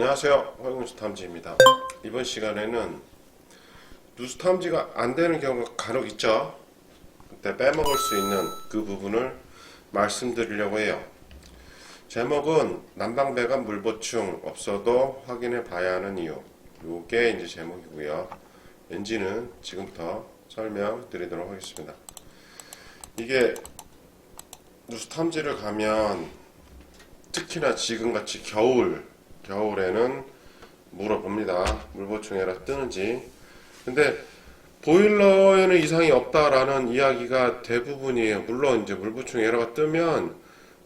안녕하세요. 화용수 탐지입니다. 이번 시간에는 누수 탐지가 안 되는 경우가 간혹 있죠. 그때 빼먹을 수 있는 그 부분을 말씀드리려고 해요. 제목은 난방배관 물보충 없어도 확인해 봐야 하는 이유. 요게 이제 제목이고요. 엔진은 지금부터 설명드리도록 하겠습니다. 이게 누수 탐지를 가면 특히나 지금같이 겨울 겨울에는 물어봅니다. 물보충해라 뜨는지. 근데 보일러에는 이상이 없다라는 이야기가 대부분이에요. 물론 이제 물보충 에러가 뜨면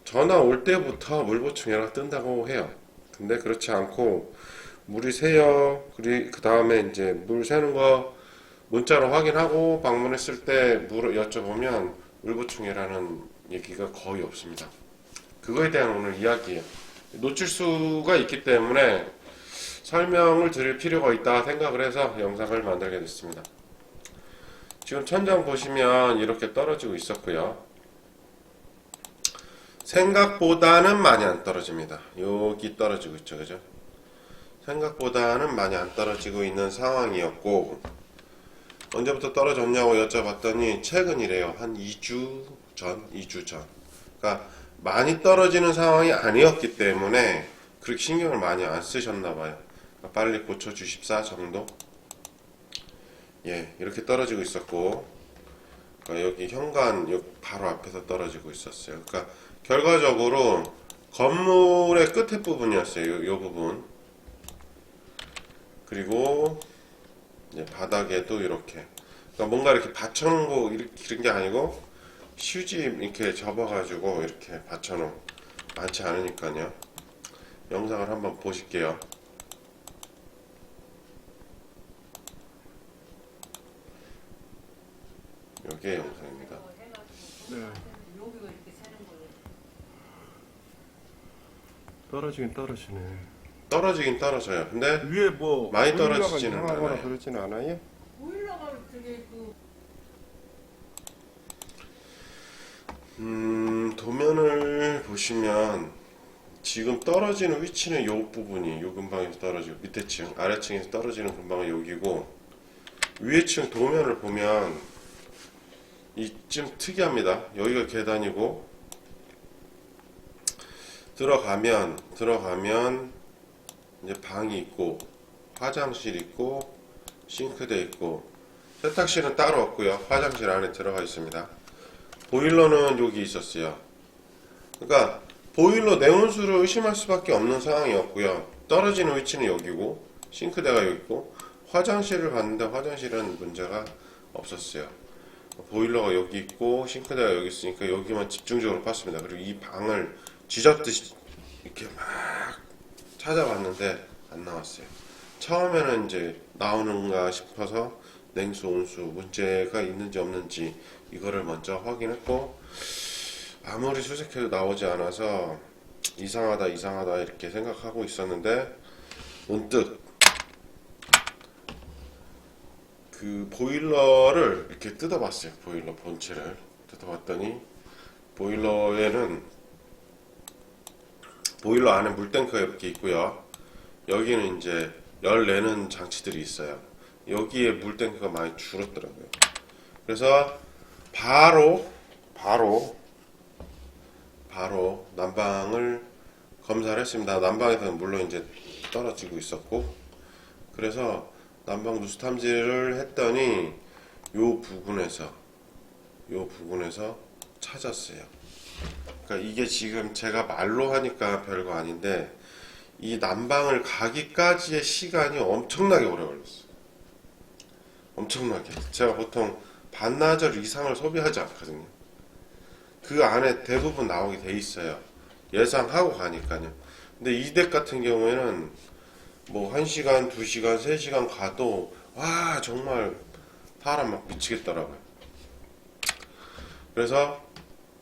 전화 올 때부터 물보충 에러가 뜬다고 해요. 근데 그렇지 않고 물이 새요. 그 다음에 이제 물 새는 거 문자로 확인하고 방문했을 때 물을 여쭤보면 물보충이라는 얘기가 거의 없습니다. 그거에 대한 오늘 이야기예요. 노출수가 있기 때문에 설명을 드릴 필요가 있다 생각을 해서 영상을 만들게 됐습니다. 지금 천장 보시면 이렇게 떨어지고 있었고요. 생각보다는 많이 안 떨어집니다. 여기 떨어지고 있죠, 그죠? 생각보다는 많이 안 떨어지고 있는 상황이었고, 언제부터 떨어졌냐고 여쭤봤더니 최근이래요. 한 2주 전, 2주 전. 그러니까 많이 떨어지는 상황이 아니었기 때문에 그렇게 신경을 많이 안 쓰셨나 봐요. 그러니까 빨리 고쳐 주십사 정도. 예, 이렇게 떨어지고 있었고, 그러니까 여기 현관 요 바로 앞에서 떨어지고 있었어요. 그러니까 결과적으로 건물의 끝에 부분이었어요. 요, 요 부분. 그리고 바닥에도 이렇게. 그러니까 뭔가 이렇게 받쳐놓은 거 그런 게 아니고 휴지 이렇게 접어가지고 이렇게 받쳐놓은 많지 않으니까요. 영상을 한번 보실게요. 요게 영상입니다. 네. 떨어지긴 떨어지네. 떨어지긴 떨어져요. 근데 위에 뭐 많이 떨어지지는 않아요. 그러지는 않아요? 보일러가 되게 그 음, 도면을 보시면 지금 떨어지는 위치는 요 부분이 요 근방에서 떨어지고 밑에 층, 아래층에서 떨어지는 근방은 여기고 위에 층 도면을 보면 이쯤 특이합니다. 여기가 계단이고 들어가면 들어가면 이제 방이 있고 화장실 있고 싱크대 있고 세탁실은 따로 없고요. 화장실 안에 들어가 있습니다. 보일러는 여기 있었어요. 그러니까 보일러 내온수를 의심할 수밖에 없는 상황이었고요. 떨어지는 위치는 여기고 싱크대가 여기 있고 화장실을 봤는데 화장실은 문제가 없었어요. 보일러가 여기 있고 싱크대가 여기 있으니까 여기만 집중적으로 봤습니다. 그리고 이 방을 쥐잡듯이 이렇게 막 찾아봤는데 안 나왔어요. 처음에는 이제 나오는가 싶어서 냉수, 온수 문제가 있는지 없는지 이거를 먼저 확인했고 아무리 수색해도 나오지 않아서 이상하다 이상하다 이렇게 생각하고 있었는데 문득 그 보일러를 이렇게 뜯어봤어요 보일러 본체를. 뜯어봤더니 보일러에는 보일러 안에 물탱크가 이렇게 있고요. 여기는 이제 열 내는 장치들이 있어요 여기에 물탱크가 많이 줄었더라고요 그래서 바로 바로 바로 난방을 검사를 했습니다. 난방에서는 물론 이제 떨어지고 있었고 그래서 난방 누수 탐지를 했더니 요 부분에서 요 부분에서 찾았어요. 그러니까 이게 지금 제가 말로 하니까 별거 아닌데 이 난방을 가기까지의 시간이 엄청나게 오래 걸렸어요. 엄청나게. 제가 보통 반나절 이상을 소비하지 않거든요. 그 안에 대부분 나오게 돼 있어요. 예상하고 가니까요. 근데 이 덱 같은 경우에는 뭐 1시간, 2시간, 3시간 가도 와 정말 사람 막 미치겠더라고요. 그래서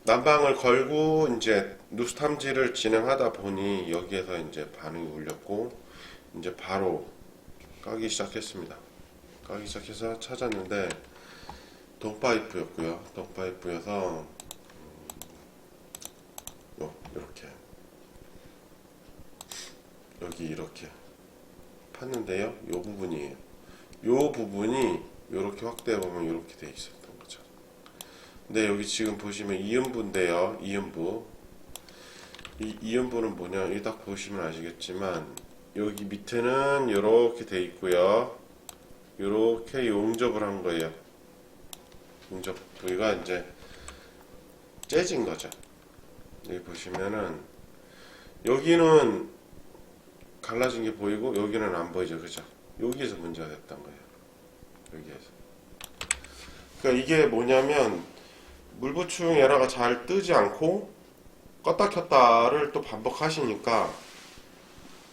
난방을 걸고 이제 누수 탐지를 진행하다 보니 여기에서 이제 반응이 울렸고 이제 바로 까기 시작했습니다. 까기 시작해서 찾았는데 동파이프였고요. 동파이프여서 요 이렇게 여기 이렇게 팠는데요. 요 부분이에요. 요 부분이 이렇게 확대해 보면 이렇게 돼 있었던 거죠. 근데 여기 지금 보시면 이음부인데요. 이음부. 이 이음부는 뭐냐? 여기 딱 보시면 아시겠지만 여기 밑에는 이렇게 돼 있고요. 이렇게 용접을 한 거예요. 용접 부위가 이제 째진 거죠. 여기 보시면은 여기는 갈라진 게 보이고 여기는 안 보이죠, 그죠? 여기에서 문제가 됐던 거예요. 여기에서. 그러니까 이게 뭐냐면 물부충 에러가 잘 뜨지 않고 껐다 켰다를 또 반복하시니까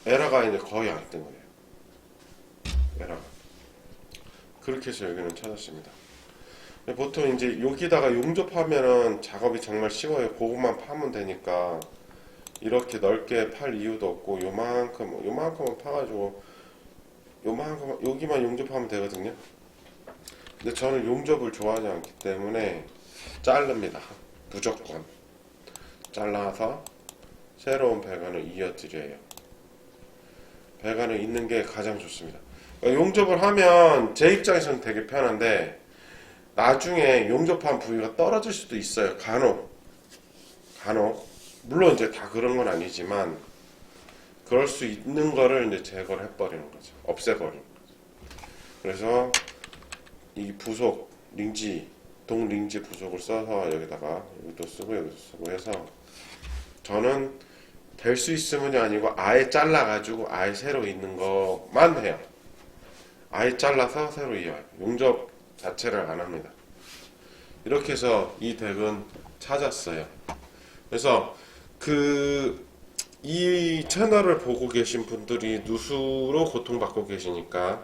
에러가 이제 거의 안 뜬 거예요. 에러가. 그렇게 해서 여기는 찾았습니다. 보통 이제 여기다가 용접하면은 작업이 정말 쉬워요. 그것만 파면 되니까 이렇게 넓게 팔 이유도 없고 요만큼 요만큼만 파가지고 요만큼 여기만 용접하면 되거든요. 근데 저는 용접을 좋아하지 않기 때문에 자릅니다. 무조건 잘라서 새로운 배관을 이어드려요. 배관을 잇는 게 가장 좋습니다. 그러니까 용접을 하면 제 입장에서는 되게 편한데 나중에 용접한 부위가 떨어질 수도 있어요. 간혹 간혹 물론 이제 다 그런 건 아니지만 그럴 수 있는 거를 이제 제거를 해버리는 거죠. 없애버리는 거죠. 그래서 이 부속 링지 동 링지 부속을 써서 여기다가 여기도 쓰고 여기도 쓰고 해서 저는 될 수 있으면이 아니고 아예 잘라가지고 아예 새로 있는 것만 해요. 아예 잘라서 새로 이어요. 용접 자체를 안 합니다. 이렇게 해서 이 덱은 찾았어요. 그래서 그 이 채널을 보고 계신 분들이 누수로 고통받고 계시니까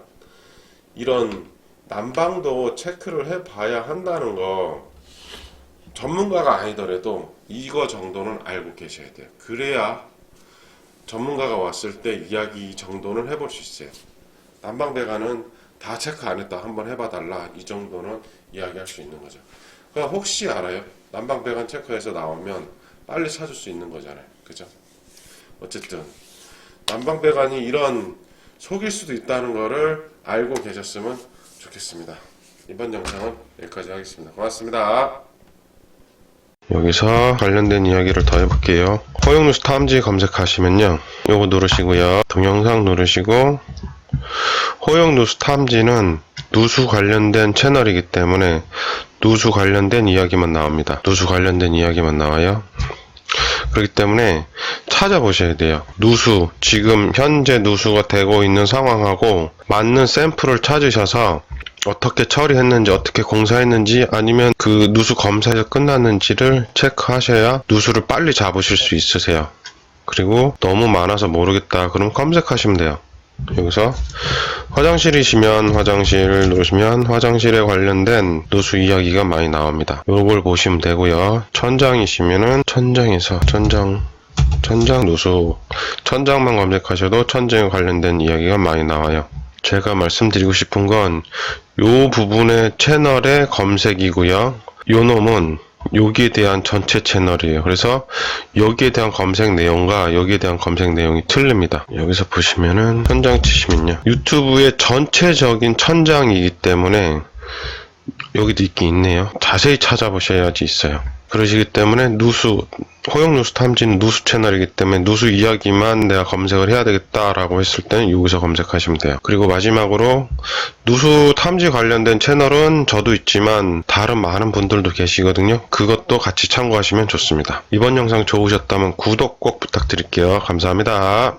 이런 난방도 체크를 해봐야 한다는 거 전문가가 아니더라도 이거 정도는 알고 계셔야 돼요. 그래야 전문가가 왔을 때 이야기 정도는 해볼 수 있어요. 난방배관은 다 체크 안 했다. 한번 해봐달라. 이 정도는 이야기할 수 있는 거죠. 그냥 혹시 알아요? 난방배관 체크해서 나오면 빨리 찾을 수 있는 거잖아요. 그죠? 어쨌든 난방배관이 이런 속일 수도 있다는 거를 알고 계셨으면 좋겠습니다. 이번 영상은 여기까지 하겠습니다. 고맙습니다. 여기서 관련된 이야기를 더 해볼게요. 허용누수 탐지 검색하시면요. 요거 누르시고요. 동영상 누르시고 허용누수 탐지는 누수 관련된 채널이기 때문에 누수 관련된 이야기만 나옵니다. 누수 관련된 이야기만 나와요. 그렇기 때문에 찾아보셔야 돼요. 누수, 지금 현재 누수가 되고 있는 상황하고 맞는 샘플을 찾으셔서 어떻게 처리했는지, 어떻게 공사했는지, 아니면 그 누수 검사가 끝났는지를 체크하셔야 누수를 빨리 잡으실 수 있으세요. 그리고 너무 많아서 모르겠다. 그럼 검색하시면 돼요. 여기서 화장실이시면 화장실 누르시면 화장실에 관련된 누수 이야기가 많이 나옵니다. 요걸 보시면 되고요. 천장이시면은 천장에서 천장 천장 누수 천장만 검색하셔도 천장에 관련된 이야기가 많이 나와요. 제가 말씀드리고 싶은 건 요 부분의 채널의 검색이고요. 요 놈은 여기에 대한 전체 채널이에요. 그래서 여기에 대한 검색 내용과 여기에 대한 검색 내용이 틀립니다. 여기서 보시면은 천장 치시면요. 유튜브의 전체적인 천장이기 때문에 여기도 있긴 있네요. 자세히 찾아보셔야지 있어요. 그러시기 때문에 누수, 허용 누수 탐지는 누수 채널이기 때문에 누수 이야기만 내가 검색을 해야 되겠다라고 했을 때는 여기서 검색하시면 돼요. 그리고 마지막으로 누수 탐지 관련된 채널은 저도 있지만 다른 많은 분들도 계시거든요. 그것도 같이 참고하시면 좋습니다. 이번 영상 좋으셨다면 구독 꼭 부탁드릴게요. 감사합니다.